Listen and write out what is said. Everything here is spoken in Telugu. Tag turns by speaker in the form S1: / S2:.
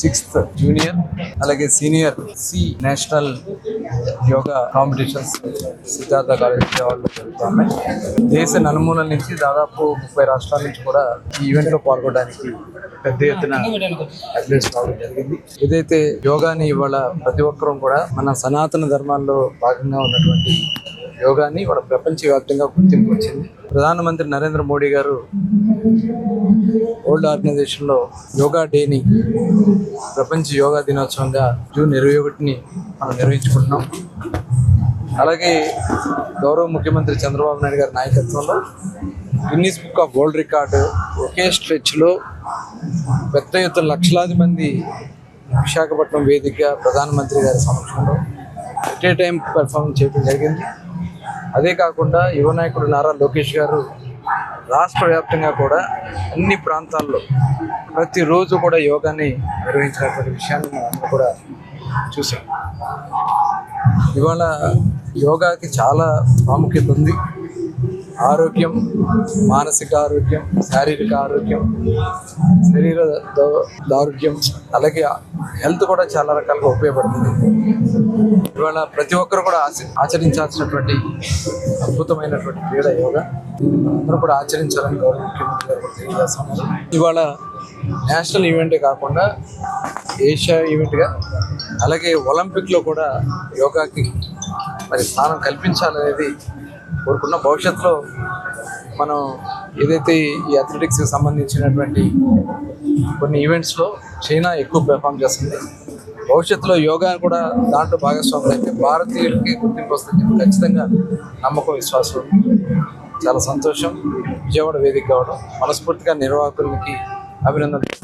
S1: సిక్స్త్ జూనియర్ అలాగే senior C national yoga competitions Siddhartha college విజయవాడలో జరుగుతున్నాయి. దేశ నలుమూలల నుంచి దాదాపు ముప్పై రాష్ట్రాల నుంచి కూడా ఈ ఈవెంట్లో పాల్గొనడానికి పెద్ద ఎత్తున అథ్లెట్స్ రావడం జరిగింది. ఏదైతే యోగాని ఇవాళ ప్రతి ఒక్కరూ కూడా మన సనాతన ధర్మాల్లో భాగంగా ఉన్నటువంటి యోగాని ఇవాళ ప్రపంచవ్యాప్తంగా గుర్తింపు వచ్చింది ప్రధానమంత్రి నరేంద్ర మోడీ గారు వరల్డ్ ఆర్గనైజేషన్లో యోగా డేని ప్రపంచ యోగా దినోత్సవంగా జూన్ ఇరవై ఒకటిని మనం నిర్వహించుకుంటున్నాం. అలాగే గౌరవ ముఖ్యమంత్రి చంద్రబాబు నాయుడు గారి నాయకత్వంలో Guinness book of world record ఒకే స్ట్రెచ్లో పెద్ద ఎత్తున లక్షలాది మంది విశాఖపట్నం వేదికగా ప్రధానమంత్రి గారి సమక్షంలో ఎట్ ఏ టైం పెర్ఫార్మ్ చేయడం జరిగింది. అదే కాకుండా యువ నాయకుడు నారా లోకేష్ గారు రాష్ట్ర వ్యాప్తంగా కూడా అన్ని ప్రాంతాల్లో ప్రతిరోజు కూడా యోగాని నిర్వహించినటువంటి విషయాన్ని మనం కూడా చూసాం. ఇవాళ యోగాకి చాలా ప్రాముఖ్యత ఉంది. ఆరోగ్యం మానసిక ఆరోగ్యం శారీరక ఆరోగ్యం శరీర దా- దారుఢ్యం అలాగే హెల్త్ కూడా చాలా రకాలుగా ఉపయోగపడుతుంది. ఇవాళ ప్రతి ఒక్కరు కూడా ఆచ- ఆచరించాల్సినటువంటి అద్భుతమైనటువంటి క్రీడ యోగా. అందరూ కూడా ఆచరించాలని గౌరవ ముఖ్యమంత్రి గారు తెలియజేస్తున్నారు. ఇవాళ నేషనల్ ఈవెంటే కాకుండా ఏషియా ఈవెంట్గా అలాగే ఒలింపిక్లో కూడా యోగాకి మరి స్థానం కల్పించాలనేది కోరుకున్న భవిష్యత్తులో మనం ఏదైతే ఈ అథ్లెటిక్స్కి సంబంధించినటువంటి కొన్ని ఈవెంట్స్లో చైనా ఎక్కువ పెర్ఫామ్ చేస్తుంది. భవిష్యత్తులో యోగా కూడా దాంట్లో భాగస్వాములు అయితే భారతీయులకి గుర్తింపు వస్తుంది ఖచ్చితంగా నమ్మకం విశ్వాసం చాలా సంతోషం. విజయవాడ వేదిక కావడం. మనస్ఫూర్తిగా నిర్వాహకులకి అభినందనలు.